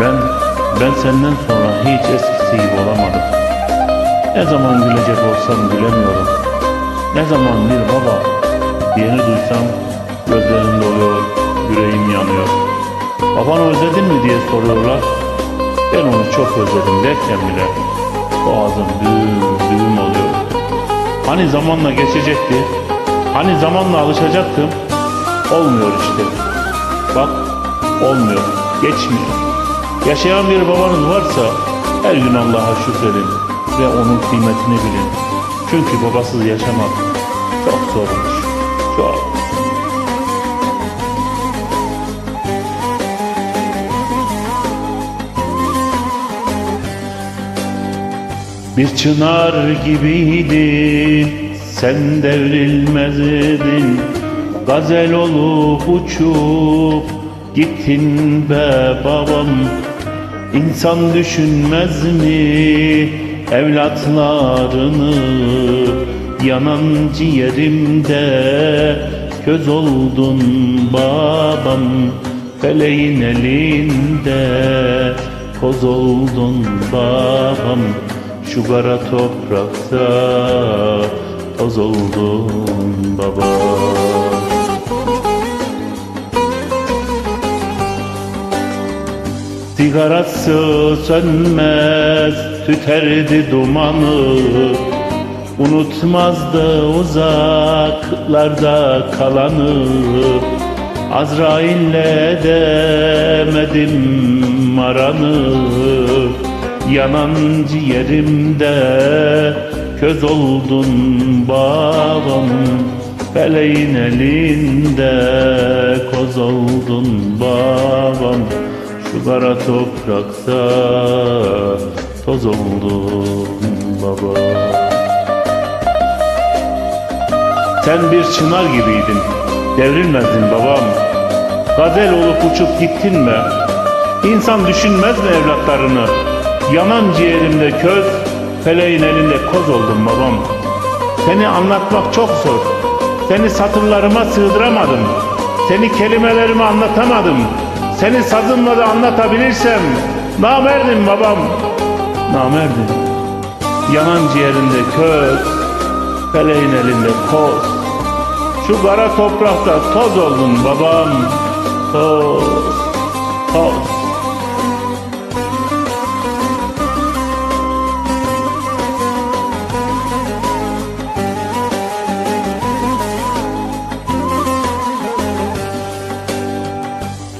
Ben, ben senden sonra hiç eskisi gibi olamadım. Ne zaman gülecek olsam gülemiyorum. Ne zaman bir baba diyeni duysam gözlerim doluyor, yüreğim yanıyor. Babanı özledin mi diye soruyorlar. Ben onu çok özledim derken bile boğazım düğüm düğüm oluyor. Hani zamanla geçecekti, hani zamanla alışacaktım. Olmuyor işte. Bak olmuyor, geçmiyor. Yaşayan bir babanız varsa her gün Allah'a şükredin ve onun kıymetini bilin. Çünkü babasız yaşamak çok zormuş. Çok. Bir çınar gibiydin, sen devrilmezdin. Gazel olup uçup gittin be babam. İnsan düşünmez mi evlatlarını? Yanan ciğerimde köz oldun babam. Feleğin elinde koz oldun babam. Şu kara toprakta toz oldun baba Sigarası sönmez tüterdi dumanı. Unutmazdı uzaklarda kalanı. Azrail'le demedim aranı Yanan ciğerimde köz oldun babam Feleğin elinde koz oldun babam Şu kara toprakta toz oldun baba Sen bir çınar gibiydin, devrilmezdin babam Gazel olup uçup gittin mi? İnsan düşünmez mi evlatlarını? Yanan ciğerimde köz, feleğin elinde koz oldum babam. Seni anlatmak çok zor. Seni satırlarıma sığdıramadım. Seni kelimelerime anlatamadım. Seni sazımla da anlatabilirsem namerdim babam. Namerdim. Yanan ciğerinde köz, feleğin elinde koz. Şu kara toprakta toz oldun babam. Toz, toz.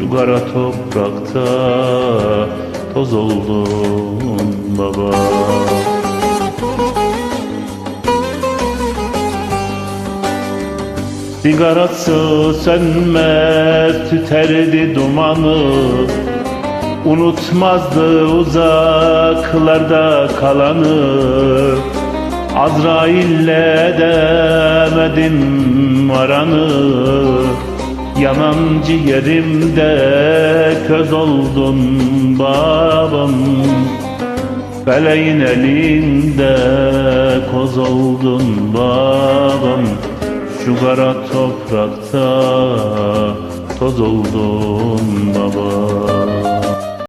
şu kara toprakta toz oldun baba. Sigarası sönmez tüterdi dumanı. Unutmazdı uzaklarda kalanı. Azrail'le demedim aranı Yanan ciğerimde köz oldun babam. Feleğin elinde koz oldun babam. Şu kara toprakta toz oldun baba